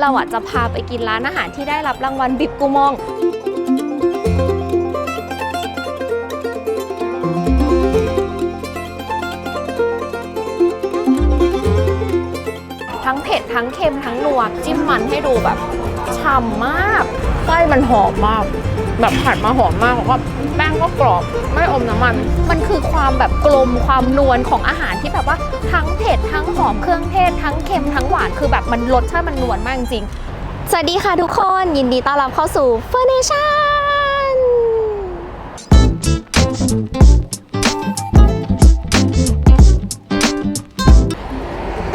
เราอะจะพาไปกินร้านอาหารที่ได้รับรางวัลบิบกูมอง ทั้งเผ็ด ทั้งเค็ม ทั้งนัว จิ้มมันให้ดูแบบฉ่ำมากไส้มันหอมมาก แบบผัดมาหอมมากแล้วก็แป้งก็กรอบ ไม่อมน้ำมัน มันคือความแบบกลมความนวลของอาหารที่แบบว่า ทั้งเผ็ดทั้งหอมเครื่องเทศ ทั้งเค็มทั้งหวานคือแบบมันรสชาติมันนวลมากจริง สวัสดีค่ะทุกคนยินดีต้อนรับเข้าสู่ f u r n a t i o n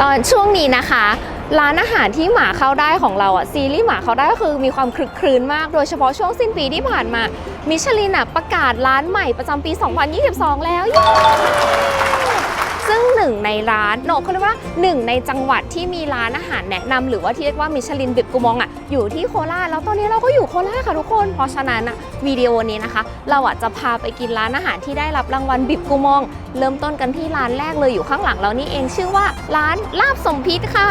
ตอนช่วงนี้นะคะร้านอาหารที่หมาเข้าได้ของเราอะซีรีส์หมาเข้าได้ก็คือมีความคลึกครื้นมากโดยเฉพาะช่วงสิ้นปีที่ผ่านมา มิชลินอะประกาศร้านใหม่ประจำปี 2022 แล้ว ซึ่งหนึ่งในร้านโนเขาเรียกว่าหนึ่งในจังหวัดที่มีร้านอาหารแนะนำหรือว่าที่เรียกว่ามิชลินบิบกูมองอะอยู่ที่โคราชแล้วตอนนี้เราก็อยู่โคราชค่ะทุกคน เพราะฉะนั้นอะวิดีโอนี้นะคะ เราอะจะพาไปกินร้านอาหารที่ได้รับรางวัลบิบกูมอง เริ่มต้นกันที่ร้านแรกเลยอยู่ข้างหลังเรานี่เองชื่อว่าร้านลาบสมพิษค่ะ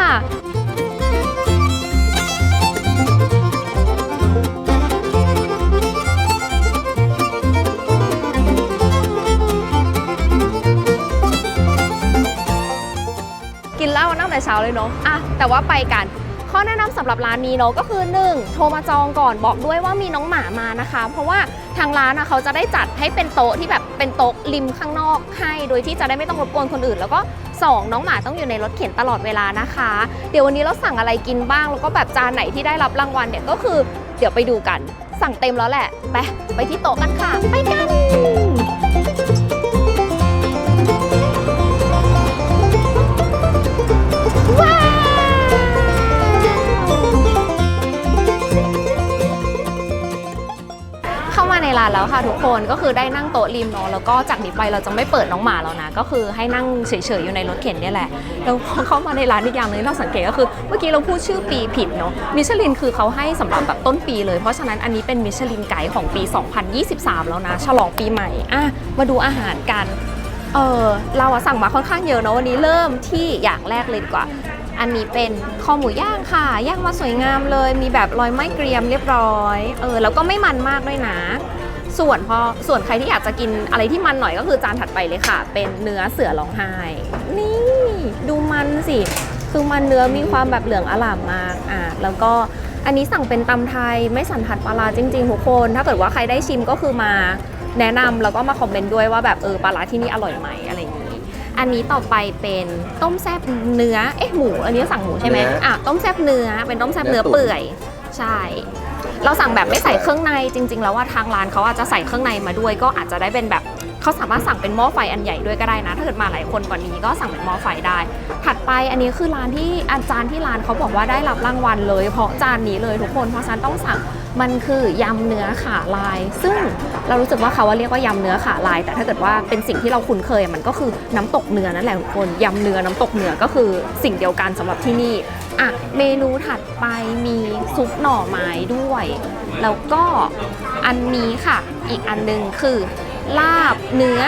แต่เช้าเลยเนาะอะแต่ว่าไปกัน ข้อแนะนำสำหรับร้านนี้เนาะก็คือ 1. โทรมาจองก่อนบอกด้วยว่ามีน้องหมามานะคะ เพราะว่าทางร้านอะเขาจะได้จัดให้เป็นโต๊ะที่แบบเป็นโต๊ะริมข้างนอกให้ โดยที่จะได้ไม่ต้องรบกวนคนอื่น แล้วก็ 2 น้องหมาต้องอยู่ในรถเข็นตลอดเวลานะคะ เดี๋ยววันนี้เราสั่งอะไรกินบ้าง แล้วก็แบบจานไหนที่ได้รับรางวัลเนี่ยก็คือ เดี๋ยวไปดูกัน สั่งเต็มแล้วแหละไปไปที่โต๊ะกันค่ะ ไปกัน ในร้านแล้วค่ะทุกคนก็คือได้นั่งโต๊ะริมเนาะแล้วก็จากนี้ไปเราจะไม่เปิดน้องหมาแล้วนะก็คือให้นั่งเฉยๆอยู่ในรถเข็นเนี่ยแหละแล้วพอเข้ามาในร้านอีกอย่างหนึงเราสังเกตก็คือเมื่อกี้เราพูดชื่อปีผิดเนาะมิชลินคือเขาให้สำหรับแบบต้นปีเลยเพราะฉะนั้นอันนี้เป็นมิชลินไกด์ของปี 2023 แล้วนะฉลองปีใหม่อะมาดูอาหารกัน เออเราอะสั่งมาค่อนข้างเยอะเนอะวันนี้เริ่มที่อย่างแรกเลยดีกว่า อันนี้เป็นคอหมูย่างค่ะ ย่างมาสวยงามเลย มีแบบรอยไหม้เกรียมเรียบร้อย เออ แล้วก็ไม่มันมากด้วยนะ ส่วนพอ ส่วนใครที่อยากจะกินอะไรที่มันหน่อยก็คือจานถัดไปเลยค่ะ เป็นเนื้อเสือร้องไห้ นี่ ดูมันสิ คือมันเนื้อมีความแบบเหลืองอล่ามมาก อะ แล้วก็อันนี้สั่งเป็นตำไทยไม่สันทัดปลาจริงๆทุกคน ถ้าเกิดว่าใครได้ชิมก็คือมาแนะนำแล้วก็มาคอมเมนต์ด้วยว่าแบบเออปลาที่นี่อร่อยไหม อะไรอย่างนี้อันนี้ต่อไปเป็นต้มแซบเนื้อ เอ๊ะหมู อันนี้สั่งหมูใช่ไหมเนื้ออ่อะต้มแซบเนื้อ เป็นต้มแซบเนื้อเนื้อตุ๋นเปื่อย ใช่ เราสั่งแบบไม่ใส่เครื่องในจริง ๆ แล้วว่าทางร้านเขาอาจจะใส่เครื่องในมาด้วย ก็อาจจะได้เป็นแบบเขาสามารถสั่งเป็นหม้อไฟอันใหญ่ด้วยก็ได้นะ ถ้าเกิดมาหลายคนกว่านี้ก็สั่งเป็นหม้อไฟได้ ถัดไปอันนี้คือร้านที่อาจารย์ที่ร้านเขาบอกว่าได้รับรางวัลเลย เพราะจานนี้เลยทุกคนเพราะฉะนั้นต้องสั่งมันคือยำเนื้อขาลาย ซึ่ง เรารู้สึกว่าเขาว่าเรียกว่ายำเนื้อขาลาย แต่ถ้าเกิดว่าเป็นสิ่งที่เราคุ้นเคยมันก็คือน้ำตกเนื้อนั่นแหละทุกคนยำเนื้อน้ำตกเนื้อก็คือสิ่งเดียวกันสำหรับที่นี่อะเมนูถัดไปมีซุปหน่อไม้ด้วย แล้วก็อันนี้ค่ะ อีกอันหนึงคือลาบเนื้อ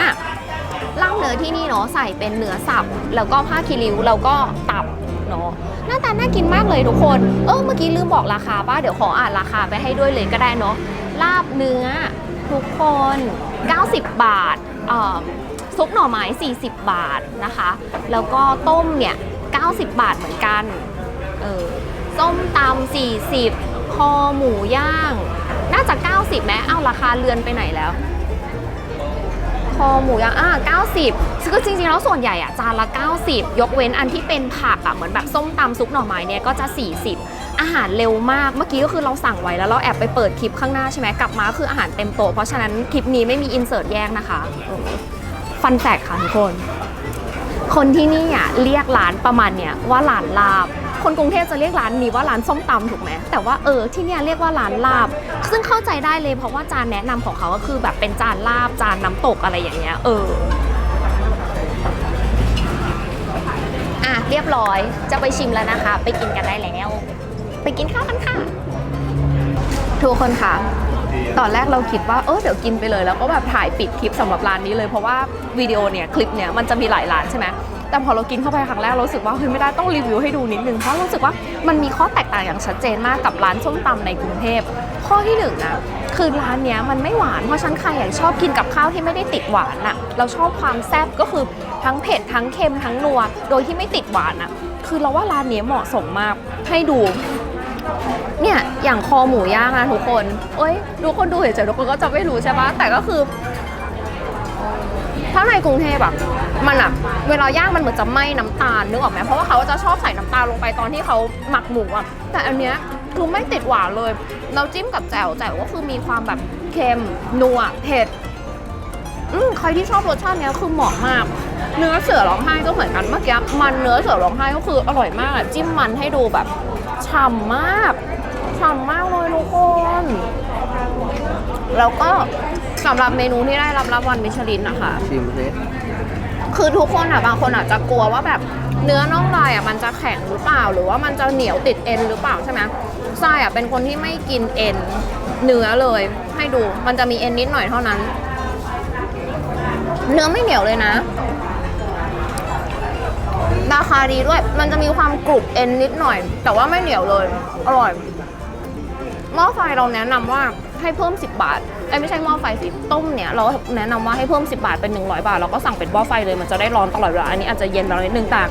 ลาบเนื้อที่นี่เนาะใส่เป็นเนื้อสับ แล้วก็ผ้าคีริ้วแล้วก็ตับเนาะหน้าตาน่ากินมากเลยทุกคน เออเมื่อกี้ลืมบอกราคาป้าเดี๋ยวขออ่านราคาไปให้ด้วยเลยก็ได้เนาะลาบเนื้อ ทุกคน 90 บาทซุปหน่อไม้ 40 บาทนะคะ แล้วก็ต้มเนี่ย 90 บาทเหมือนกัน เออส้มตำ40 คอหมูย่าง น่าจะ 90ไหมเอาราคาเลือนไปไหนแล้ว คอหมูย่างอ่า90ซึ่งก็จริงๆ แล้วส่วนใหญ่อะจานละ 90 ยกเว้นอันที่เป็นผักอะเหมือนแบบส้มตำซุปหน่อไม้เนี่ยก็จะ 40 อาหารเร็วมากเมื่อกี้ก็คือเราสั่งไว้แล้วเราแอบไปเปิดคลิปข้างหน้าใช่ไหมกลับมาคืออาหารเต็มโต๊ะเพราะฉะนั้นคลิปนี้ไม่มีอินเสิร์ตแยกนะคะฟันแฟกค่ะทุกคน คนที่นี่อะเรียกร้านประมาณเนี้ยว่าร้านลาบ คนกรุงเทพจะเรียกร้านนี้ว่าร้านส้มตำถูกไหมแต่ว่าเออที่เนี่ยเรียกว่าร้านลาบ ซึ่งเข้าใจได้เลยเพราะว่าจานแนะนำของเขาก็คือแบบเป็นจานลาบจานน้ำตกอะไรอย่างเงี้ยเอออะเรียบร้อยจะไปชิมแล้วนะคะ ไปกินกันได้แล้ว ไปกินข้าวกันค่ะ ทุกคนค่ะ ตอนแรกเราคิดว่า เออเดี๋ยวกินไปเลย แล้วก็แบบถ่ายปิดคลิปสำหรับร้านนี้เลย เพราะว่าวิดีโอเนี่ยคลิปเนี่ยมันจะมีหลายร้านใช่ไหมแต่พอเรากินเข้าไปครั้งแรกเราสึกว่าเฮ้ยไม่ได้ต้องรีวิวให้ดูนิดนึง เพราะรู้สึกว่ามันมีข้อแตกต่างอย่างชัดเจนมากกับร้านส้มตำในกรุงเทพ ข้อที่หนึ่งนะคือร้านเนี้ยมันไม่หวาน เพราะฉันใครอยากชอบกินกับข้าวที่ไม่ได้ติดหวานอะเราชอบความแซ่บก็คือทั้งเผ็ดทั้งเค็มทั้งนัว โดยที่ไม่ติดหวานอะคือเราว่าร้านเนี้ยเหมาะสมมากให้ดู เนี่ยอย่างคอหมูย่างอะทุกคนเอ้ยทุกคนดูเฉยๆทุกคนก็จะไม่รู้ใช่ปะแต่ก็คือถ้าในกรุงเทพอะมันอะเวลาย่างมันเหมือนจะไหม้น้ำตาลนึกออกไหมเพราะว่าเขาจะชอบใส่น้ำตาลลงไปตอนที่เขาหมักหมูอะแต่อันเนี้ยคือไม่ติดหวานเลยเราจิ้มกับแจ่วแจ่วก็คือมีความแบบเค็มนัวเผ็ดอืมใครที่ชอบรสชาติเนี้ยคือเหมาะมาก เนื้อเสือร้องไห้ก็เหมือนกันเมื่อกี้มันเนื้อเสือร้องไห้ก็คืออร่อยมากอะจิ้มมันให้ดูแบบฉ่ำมาก ฉ่ำมากเลยทุกคน แล้วก็สำหรับเมนูที่ได้รับรางวัลมิชลินนะคะ ชิมสิคือทุกคนอะบางคนอาจจะกลัวว่าแบบเนื้อน่องลายอะมันจะแข็งหรือเปล่า หรือว่ามันจะเหนียวติดเอ็นหรือเปล่าใช่ไหมทรายอะเป็นคนที่ไม่กินเอ็นเนื้อเลย ให้ดูมันจะมีเอ็นนิดหน่อยเท่านั้น เนื้อไม่เหนียวเลยนะราคาดีด้วย มันจะมีความกรุบเอ็นนิดหน่อย แต่ว่าไม่เหนียวเลย อร่อย หม้อไฟเราแนะนำว่าให้เพิ่ม 10 บาทไอ้ยไม่ใช่หม้อไฟสิต้มเนี่ยเราแนะนำว่าให้เพิ่ม 10 บาทเป็น 100 บาทแล้วก็สั่งเป็นหม้อไฟเลยมันจะได้ร้อนตลอดเวลาอันนี้อาจจะเย็นไปนิดนึงแต่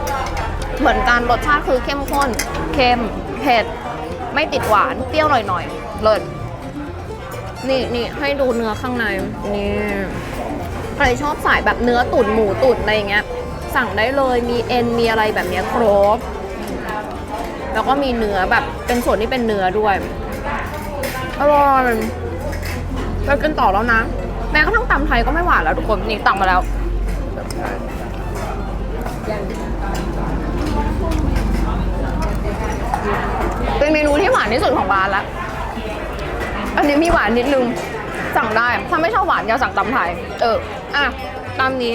เหมือนกันรสชาติคือเข้มข้นเค็มเผ็ดไม่ติดหวานเปรี้ยวหน่อยๆเลิศนี่นี่ให้ดูเนื้อข้างในนี่ใครชอบสายแบบเนื้อตุ๋นหมูตุ๋นอะไรอย่างเงี้ยสั่งได้เลยมีเอ็นมีอะไรแบบเนี้ยครบ แล้วก็มีเนื้อแบบเป็นส่วนที่เป็นเนื้อด้วย อร่อยไปกินต่อแล้วนะ แม้กระทั่งตำไทยก็ไม่หวานแล้วทุกคน นี่ตักมาแล้วเป็นเมนูที่หวานที่สุดของร้านแล้วอันนี้มีหวานนิดนึง สั่งได้ ถ้าไม่ชอบหวานอย่าสั่งตำไทย เออ อะตามนี้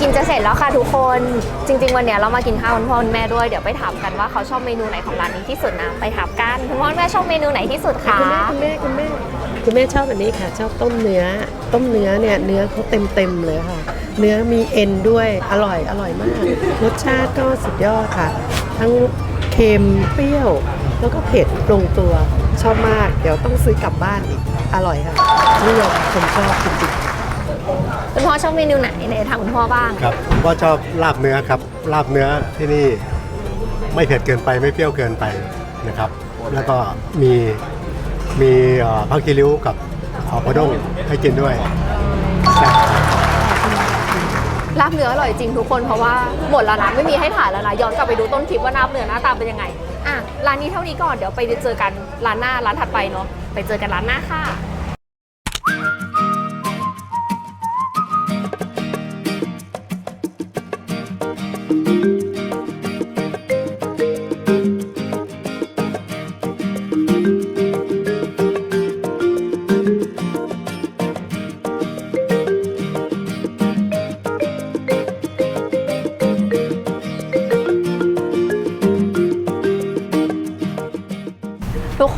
กินจะเสร็จแล้วค่ะทุกคน จริง ๆ วันเนี้ยเรามากินข้าวคุณพ่อคุณแม่ด้วย เดี๋ยวไปถามกันว่าเขาชอบเมนูไหนของร้านนี้ที่สุดนะ ไปถาม กันคุณพ่อคุณแม่ชอบเมนูไหนที่สุดคะคุณแม่คุณแม่คุณแม่คุณแม่ชอบอันนี้ค่ะ ชอบต้มเนื้อ ต้มเนื้อเนี่ยเนื้อเขาเต็มเต็มๆเลยค่ะ เนื้อมีเอ็นด้วยอร่อยอร่อยมาก รสชาติก็สุดยอดค่ะ ทั้งเค็มเปรี้ยว แล้วก็เผ็ดลงตัวชอบมาก เดี๋ยวต้องซื้อกลับบ้านอีกอร่อยค่ะนิยมคนชอบจริงๆคุณพ่อชอบเมนูไหนไหนถามคุณพ่อบ้างครับผมก็ชอบลาบเนื้อครับลาบเนื้อที่นี่ไม่เผ็ดเกินไปไม่เปรี้ยวเกินไปนะครับ แล้วก็มีมีพักกีริ้วกับขอบกระด้งให้กินด้วยลาบเนื้ออร่อยจริงทุกคนเพราะว่าหมดแล้วนะไม่มีให้ถ่ายแล้วนะย้อนกลับไปดูต้นคลิปว่าลาบเนื้อหน้าตาเป็นยังไงอะร้านนี้เท่านี้ก่อนเดี๋ยวไปเจอกันร้านหน้าร้านถัดไปเนาะไปเจอกันร้านหน้าค่ะ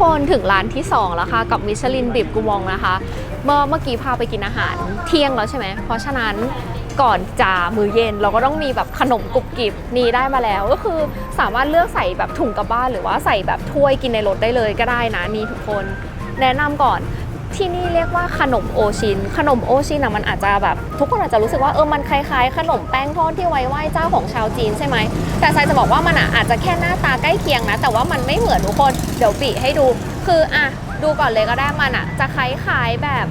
คนถึงร้านที่ 2 แล้วค่ะ กับมิชลินบิบกูมองนะคะ เมื่อเมื่อกี้พาไปกินอาหารเที่ยงแล้วใช่ไหม เพราะฉะนั้นก่อนจะมื้อเย็นเราก็ต้องมีแบบขนมกรุบกริบนี่ได้มาแล้ว ก็คือสามารถเลือกใส่แบบถุงกลับบ้าน หรือว่าใส่แบบถ้วยกินในรถได้เลยก็ได้นะนี่ทุกคน แนะนำก่อน ที่นี่เรียกว่าขนมโอชิน ขนมโอชินอะมันอาจจะแบบ ทุกคนอาจจะรู้สึกว่าเออมันคล้ายๆ ขนมแป้งทอดที่ไว้ไหว้เจ้าของชาวจีนใช่ไหมแต่ทรายจะบอกว่ามันอะอาจจะแค่หน้าตาใกล้เคียงนะ แต่ว่ามันไม่เหมือนทุกคนเดี๋ยวปีให้ดู คืออะดูก่อนเลยก็ได้มันอะจะคล้ายๆแบบ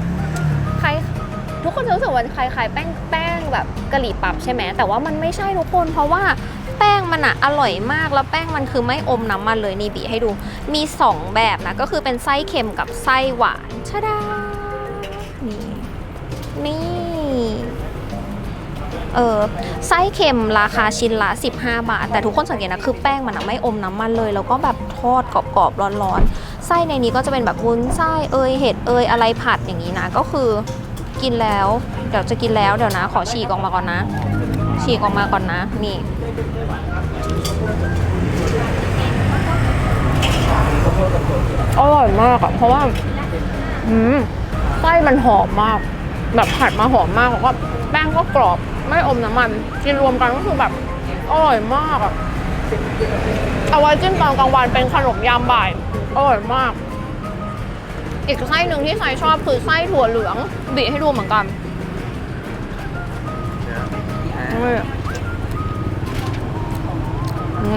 คล้ายทุกคนรู้สึกว่าคล้ายๆแป้งแป้งแบบกะหรี่ปั๊บใช่ไหมแต่ว่ามันไม่ใช่ทุกคนเพราะว่า แป้งมันอะอร่อยมากแล้วแป้งมันคือไม่อมน้ำมันเลยนี่บีให้ดูมี 2 แบบนะ ก็คือเป็นไส้เค็มกับไส้หวานชะดานี่นี่เออไส้เค็มราคาชิ้นละ 15 บาท แต่ทุกคนสังเกตนะคือแป้งมันอะไม่อมน้ำมันเลย แล้วก็แบบทอดกรอบๆร้อนๆไส้ในนี้ก็จะเป็นแบบวุ้นไส้เอยเห็ดเอยอะไรผัดอย่างนี้นะ ก็คือกินแล้ว เดี๋ยวจะกินแล้วเดี๋ยวนะ ขอฉีกออกมาก่อนนะ ฉีกออกมาก่อนนะ นี่ อร่อยมากอะเพราะว่า อืมไส้มันหอมมาก แบบผัดมาหอมมากแล้วก็แป้งก็กรอบ ไม่อมน้ำมัน กินรวมกันก็คือแบบ อร่อยมากอะเอาไว้จิ้มตอนกลางวันเป็นขนมยามบ่าย อร่อยมาก อีกไส้หนึ่งที่ไซชอบคือไส้ถั่วเหลืองบีให้ดูเหมือนกัน นี่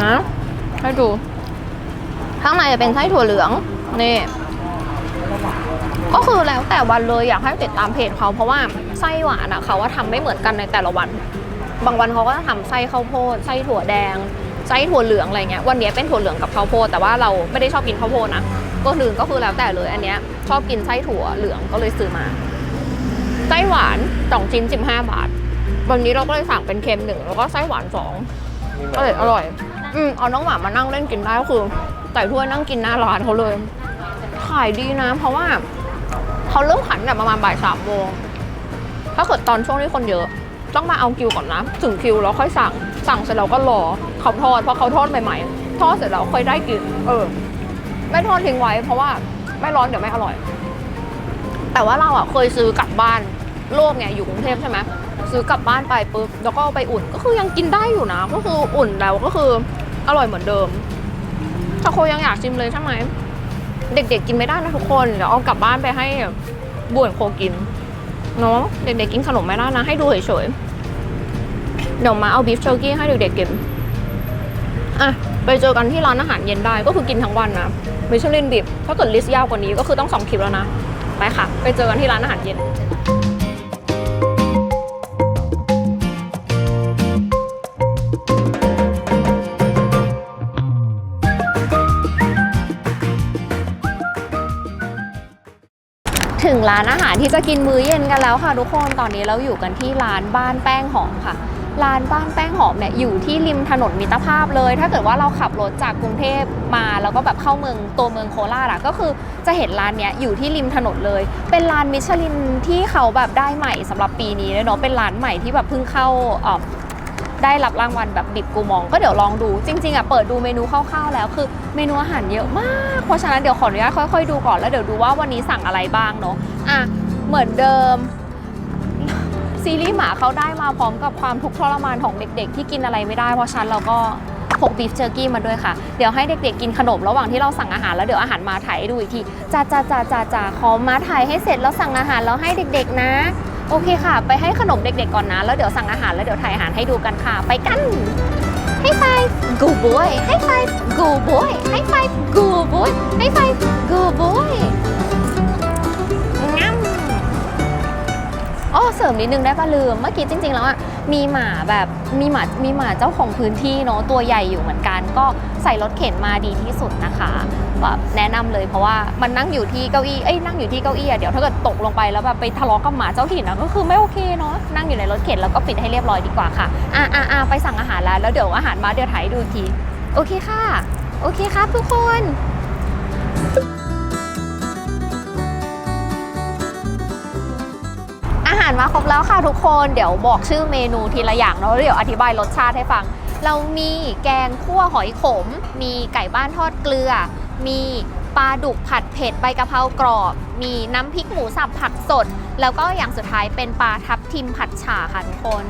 นะให้ดู ข้างในจะเป็นไส้ถั่วเหลืองนี่ก็คือแล้วแต่วันเลยอยากให้ติดตามเพจเขาเพราะว่าไส้หวานอะเขาว่าทำไม่เหมือนกันในแต่ละวัน บางวันเขาก็จะทำไส้ข้าวโพดไส้ถั่วแดงไส้ถั่วเหลืองอะไรเงี้ยวันนี้เป็นถั่วเหลืองกับข้าวโพดแต่ว่าเราไม่ได้ชอบกินข้าวโพดนะก็ลืมก็คือแล้วแต่เลยอันเนี้ยชอบกินไส้ถั่วเหลืองก็เลยซื้อมาไส้หวานสองชิ้นสิบห้าบาท วันนี้เราก็เลยสั่งเป็นเค็มหนึ่งแล้วก็ไส้หวานสองก็เลยอร่อย อืมเอาน้องหมามานั่งเล่นกินได้ก็คือใส่ถ้วยนั่งกินหน้าร้านเขาเลย ขายดีนะ เพราะว่าเขาเริ่มขันแบบประมาณบ่ายสามโมงถ้าเกิดตอนช่วงที่คนเยอะ ต้องมาเอาคิวก่อนนะ ถึงคิวแล้วค่อยสั่ง สั่งเสร็จแล้วก็รอเขาทอดเพราะเขาทอดใหม่ๆทอดเสร็จแล้วค่อยได้กิน เออ ไม่ทอดทิ้งไว้ เพราะว่าไม่ร้อนเดี๋ยวไม่อร่อย แต่ว่าเราอะเคยซื้อกลับบ้านโลกไงอยู่กรุงเทพใช่ไหม ซื้อกลับบ้านไปปุ๊บแล้วก็เอาไปอุ่นก็คือยังกินได้อยู่นะ ก็คืออุ่นแล้วก็คืออร่อยเหมือนเดิมถ้าโคยังอยากชิมเลยใช่ไหมเด็กๆกินไม่ได้นะทุกคนเดี๋ยวเอากลับบ้านไปให้บ่วนโคกินเนาะเด็กๆกินขนมไม่ได้นะ ให้ดูเฉยๆเดี๋ยวมาเอาบีฟเชอร์กี้ให้เด็กๆกินอะไปเจอกันที่ร้านอาหารเย็นได้ก็คือกินทั้งวันนะมิชลินบีฟถ้าเกิดลิสต์ยาวกว่านี้ก็คือต้องสองคลิปแล้วนะไปค่ะ ไปเจอกันที่ร้านอาหารเย็น ถึงร้านอาหารที่จะกินมื้อเย็นกันแล้วค่ะทุกคนตอนนี้เราอยู่กันที่ร้านบ้านแป้งหอมค่ะ ร้านบ้านแป้งหอมเนี่ยอยู่ที่ริมถนนมิตรภาพเลย ถ้าเกิดว่าเราขับรถจากกรุงเทพมาแล้วก็แบบเข้าเมืองตัวเมืองโคราชอะก็คือจะเห็นร้านเนี้ยอยู่ที่ริมถนนเลย เป็นร้านมิชลินที่เขาแบบได้ใหม่สำหรับปีนี้เลยเนาะเป็นร้านใหม่ที่แบบเพิ่งเข้าเได้รับรางวัลแบบบิบกูมอง ก็เดี๋ยวลองดูจริงๆอะเปิดดูเมนูคร่าวๆแล้วคือเมนูอาหารเยอะมาก เพราะฉะนั้นเดี๋ยวขออนุญาตค่อยๆดูก่อนแล้วเดี๋ยวดูว่าวันนี้สั่งอะไรบ้างเนาะอะเหมือนเดิมซีรีส์หมาเขาได้มาพร้อมกับความทุกข์ทรมานของเด็กๆ ที่กินอะไรไม่ได้เพราะฉะนั้นเราก็พกบีฟเจอร์กี้มาด้วยค่ะ เดี๋ยวให้เด็กๆกินขนมระหว่างที่เราสั่งอาหารแล้วเดี๋ยวอาหารมาถ่ายให้ดูอีกทีจ้าจ้าจ้าจ้าจ้าขอมาถ่ายให้เสร็จแล้วสั่งอาหารแล้วให้เด็กๆนะ โอเคค่ะ ไปให้ขนมเด็กๆก่อนนะ แล้วเดี๋ยวสั่งอาหารแล้วเดี๋ยวถ่ายอาหารให้ดูกันค่ะ ไปกันให้ไฟ good boy ให้ไฟ good boy ให้ไฟ good boy ให้ไฟ good boy เสริมนิดนึงได้ปะลืม เมื่อกี้จริง ๆ แล้วอะมีหมาแบบมีหมามีหมาเจ้าของพื้นที่เนาะตัวใหญ่อยู่เหมือนกัน ก็ใส่รถเข็นมาดีที่สุดนะคะแบบแนะนำเลยเพราะว่ามันนั่งอยู่ที่เก้าอี้เอ้ยนั่งอยู่ที่เก้าอี้อะเดี๋ยวถ้าเกิดตกลงไปแล้วแบบไปทะเลาะกับหมาเจ้าถิ่นอะก็คือไม่โอเคเนาะนั่งอยู่ในรถเข็นแล้วก็ปิดให้เรียบร้อยดีกว่าค่ะอะอะอะไปสั่งอาหารแล้วแล้วเดี๋ยวอาหารมาเดี๋ยวถ่ายดูทีโอเคค่ะ โอเคครับทุกคนารมาครบแล้วค่ะทุกคนเดี๋ยวบอกชื่อเมนูทีละอย่างเนาะเดี๋ยวอธิบายรสชาติให้ฟัง เรามีแกงคั่วหอยขม มีไก่บ้านทอดเกลือ มีปลาดุกผัดเผ็ดใบกะเพรากรอบ มีน้ำพริกหมูสับผักสด แล้วก็อย่างสุดท้ายเป็นปลาทับทิมผัดฉ่าค่ะทุกคน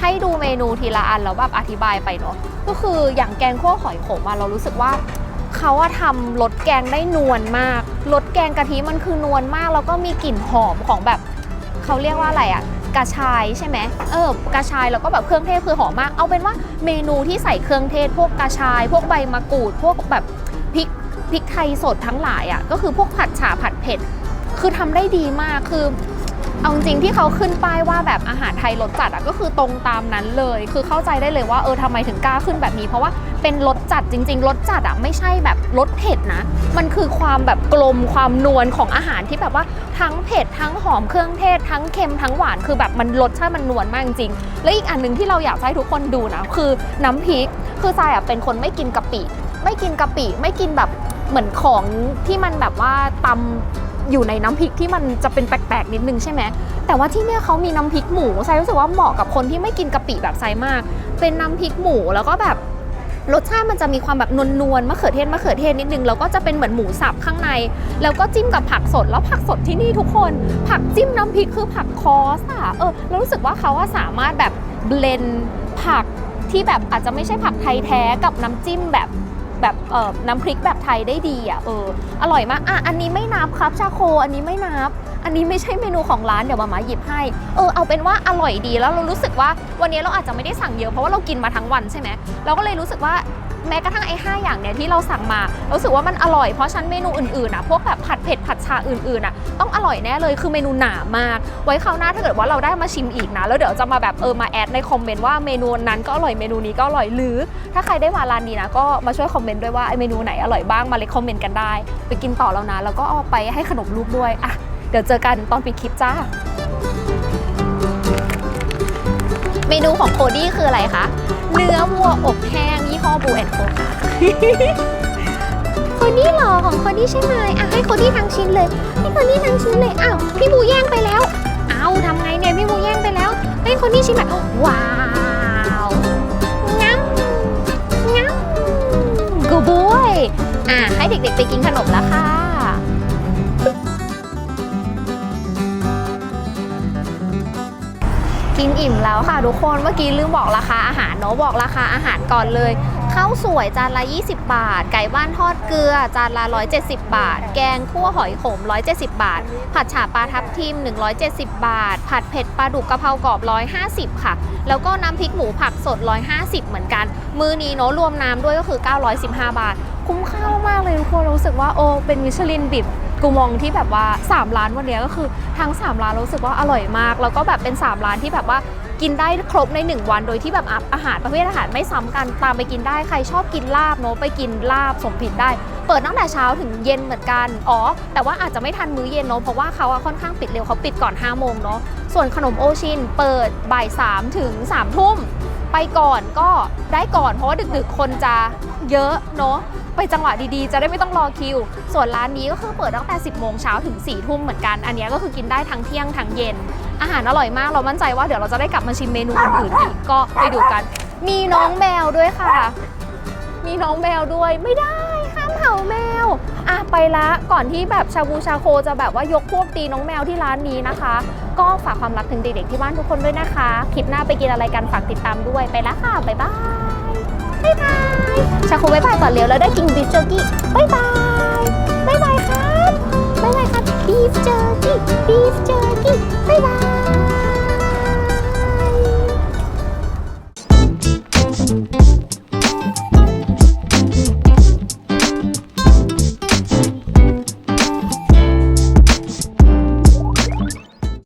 ให้ดูเมนูทีละอันแล้วแบบอธิบายไปเนาะก็คืออย่างแกงคั่วหอยขมอะเรารู้สึกว่าเขาอะทำรสแกงได้นวลมาก รสแกงกะทิมันคือนวลมาก แล้วก็มีกลิ่นหอมของแบบ เขาเรียกว่าอะไรอะกระชายใช่ไหมเออกระชายแล้วก็แบบเครื่องเทศคือหอมมาก เอาเป็นว่าเมนูที่ใส่เครื่องเทศ พวกกระชาย พวกใบมะกรูด พวกแบบพริกพริกไทยสดทั้งหลายอะก็คือพวกผัดฉ่าผัดเผ็ด คือทำได้ดีมากคือ เอาจริงที่เขาขึ้นป้ายว่าแบบอาหารไทยรสจัดอะก็คือตรงตามนั้นเลย คือเข้าใจได้เลยว่าเออทำไมถึงกล้าขึ้นแบบนี้ เพราะว่าเป็นรสจัดจริง ๆรสจัดอะไม่ใช่แบบรสเผ็ดนะ มันคือความแบบกลมความนวลของอาหารที่แบบว่าทั้งเผ็ดทั้งหอมเครื่องเทศ ทั้งเค็มทั้งหวานคือแบบมันรสชาติมันนวลมากจริงๆและอีกอันหนึ่งที่เราอยากให้ทุกคนดูนะคือน้ำพริกคือทรายอะเป็นคนไม่กินกะปิ ไม่กินกะปิไม่กินแบบเหมือนของที่มันแบบว่าตำ อยู่ในน้ำพริกที่มันจะเป็นแปลกๆนิดนึงใช่ไหมแต่ว่าที่เนี่ยเขามีน้ำพริกหมูไซรู้สึกว่าเหมาะกับคนที่ไม่กินกะปิแบบไซมาก เป็นน้ำพริกหมูแล้วก็แบบรสชาติมันจะมีความแบบนวลๆมะเขือเทศมะเขือเทศนิดนึงแล้วก็จะเป็นเหมือนหมูสับข้างใน แล้วก็จิ้มกับผักสดแล้วผักสดที่นี่ทุกคน ผักจิ้มน้ำพริกคือผักคอสอะเออแล้วรู้สึกว่าเขาว่าสามารถแบบเบลนผักที่แบบอาจจะไม่ใช่ผักไทยแท้กับน้ำจิ้มแบบ แบบเออน้ำพริกแบบไทยได้ดีอะเอออร่อยมากอะอันนี้ไม่นับครับชาโคอันนี้ไม่นับ อันนี้ไม่ใช่เมนูของร้านเดี๋ยวมามาหยิบให้เออเอาเป็นว่าอร่อยดีแล้วเรารู้สึกว่าวันนี้เราอาจจะไม่ได้สั่งเยอะเพราะว่าเรากินมาทั้งวันใช่ไหมเราก็เลยรู้สึกว่า แม้กระทั่งไอ้ห้าอย่างเนี่ยที่เราสั่งมาเรารู้สึกว่ามันอร่อยเพราะฉันเมนูอื่นๆอะพวกแบบผัดเผ็ดผัดชาอื่นๆอะต้องอร่อยแน่เลยคือเมนูหนามาก ไว้คราวหน้าถ้าเกิดว่าเราได้มาชิมอีกนะ แล้วเดี๋ยวจะมาแบบเออมาแอดในคอมเมนต์ว่าเมนูนั้นก็อร่อยเมนูนี้ก็อร่อยหรือ ถ้าใครได้มาร้านนี้นะก็มาช่วยคอมเมนต์ด้วยว่าไอเมนูไหนอร่อยบ้างมาเลยคอมเมนต์กันได้ ไปกินต่อแล้วนะแล้วก็เอาไปให้ขนมลูกด้วยอะเดี๋ยวเจอกันตอนปิดคลิปจ้าเมนูของโคดี้คืออะไรคะ เนื้อวัวอบแห้ง พ่อบูแอนโคค่ะโคดี้หรอของโคดี้ใช่ไหมอะให้โคดี้ทั้งชิ้นเลยให้โคดี้ทั้งชิ้นเลยอ้าวพี่บูแย่งไปแล้วอ้าวทำไงเนี่ยพี่บูแย่งไปแล้วให้โคดี้ชิ้นแบบว้าวงั้มงั้มกูบวยอะให้เด็กๆไปกินขนมแล้วค่ะ กินอิ่มแล้วค่ะทุกคนเมื่อกี้ลืมบอกราคาอาหารเนาะบอกราคาอาหารก่อนเลยข้าวสวยจานละ 20 บาท ไก่บ้านทอดเกลือจานละ 170 บาท แกงคั่วหอยขม 170 บาท ผัดฉ่าปลาทับทิม 170 บาท ผัดเผ็ดปลาดุกกะเพรากรอบ 150 ค่ะ แล้วก็น้ำพริกหมูผักสด 150 เหมือนกัน มือนี้เนาะรวมน้ำด้วยก็คือ 915 บาท คุ้มค่ามากเลยทุกคนรู้สึกว่าโอ้เป็นมิชลินบิบ กูมองที่แบบว่า 3 ร้านวันนี้ก็คือทั้ง 3 ร้านรู้สึกว่าอร่อยมาก แล้วก็แบบเป็น 3 ร้านที่แบบว่ากินได้ครบใน 1 วัน โดยที่แบบอาหารประเภทอาหารไม่ซ้ำกันตามไปกินได้ใครชอบกินลาบเนาะไปกินลาบสมผิดได้ เปิดตั้งแต่เช้าถึงเย็นเหมือนกันอ๋อแต่ว่าอาจจะไม่ทันมื้อเย็นเนาะเพราะว่าเขาค่อนข้างปิดเร็วเขาปิดก่อน5โมงเนาะส่วนขนมโอชินเปิดบ่าย3ถึง3ทุ่มไปก่อนก็ได้ก่อนเพราะว่าดึกๆคนจะเยอะเนาะ ไปจังหวะดีๆ จะได้ไม่ต้องรอคิว ส่วนร้านนี้ก็คือเปิดตั้งแต่ 10 โมงเช้าถึง 4 ทุ่มเหมือนกัน อันนี้ก็คือกินได้ทั้งเที่ยงทั้งเย็น อาหารอร่อยมาก เรามั่นใจว่าเดี๋ยวเราจะได้กลับมาชิมเมนูอื่นๆอีก ก็ไปดูกัน มีน้องแมวด้วยค่ะ มีน้องแมวด้วย ไม่ได้ห้ามเห่าแมว อะไปละ ก่อนที่แบบชาบูชาโคจะแบบว่ายกพวกตีน้องแมวที่ร้านนี้นะคะ ก็ฝากความรักถึงเด็กๆที่บ้านทุกคนด้วยนะคะ คลิปหน้าไปกินอะไรกันฝากติดตามด้วย ไปล้วค่ะ บ๊ายบาย บ๊ายบายชาโคบ๊ายบายก่อนเร็วแล้วได้กินบีฟเจอร์กี้บ๊ายบายบ๊ายบายครับบ๊ายบายครับบีฟเจอร์กี้บีฟเจอร์กี้บ๊ายบาย